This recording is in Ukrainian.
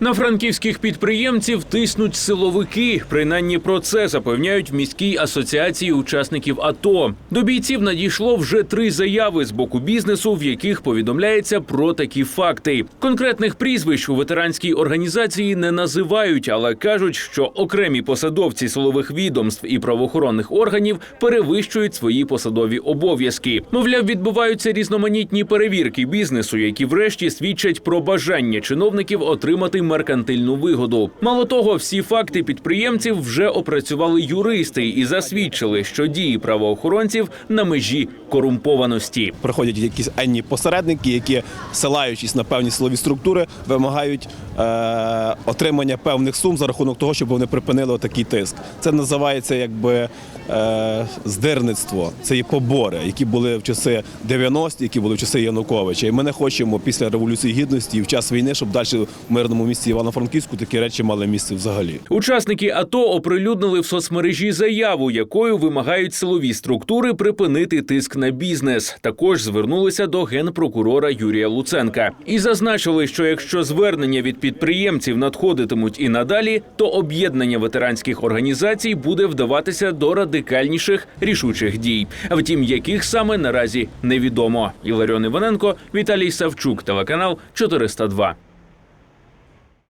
На франківських підприємців тиснуть силовики. Принаймні про це запевняють в міській асоціації учасників АТО. До бійців надійшло вже три заяви з боку бізнесу, в яких повідомляється про такі факти. Конкретних прізвищ у ветеранській організації не називають, але кажуть, що окремі посадовці силових відомств і правоохоронних органів перевищують свої посадові обов'язки. Мовляв, відбуваються різноманітні перевірки бізнесу, які врешті свідчать про бажання чиновників отримати меркантильну вигоду. Мало того, всі факти підприємців вже опрацювали юристи і засвідчили, що дії правоохоронців на межі корумпованості. приходять якісь енні посередники, які, силаючись на певні силові структури, вимагають е, отримання певних сум за рахунок того, щоб вони припинили такий тиск. Це називається якби е, здирництво. Це є побори, які були в часи 90-ті, які були в часи Януковича. І ми не хочемо після революції гідності і в час війни, щоб далі в мирному місті Івано-Франківську такі речі мали місце взагалі. Учасники АТО оприлюднили в соцмережі заяву, якою вимагають силові структури припинити тиск на бізнес. Також звернулися до генпрокурора Юрія Луценка і зазначили, що якщо звернення від підприємців надходитимуть і надалі, то об'єднання ветеранських організацій буде вдаватися до радикальніших рішучих дій. Втім, яких саме наразі невідомо. Іларіон Іваненко, Віталій Савчук, телеканал 402.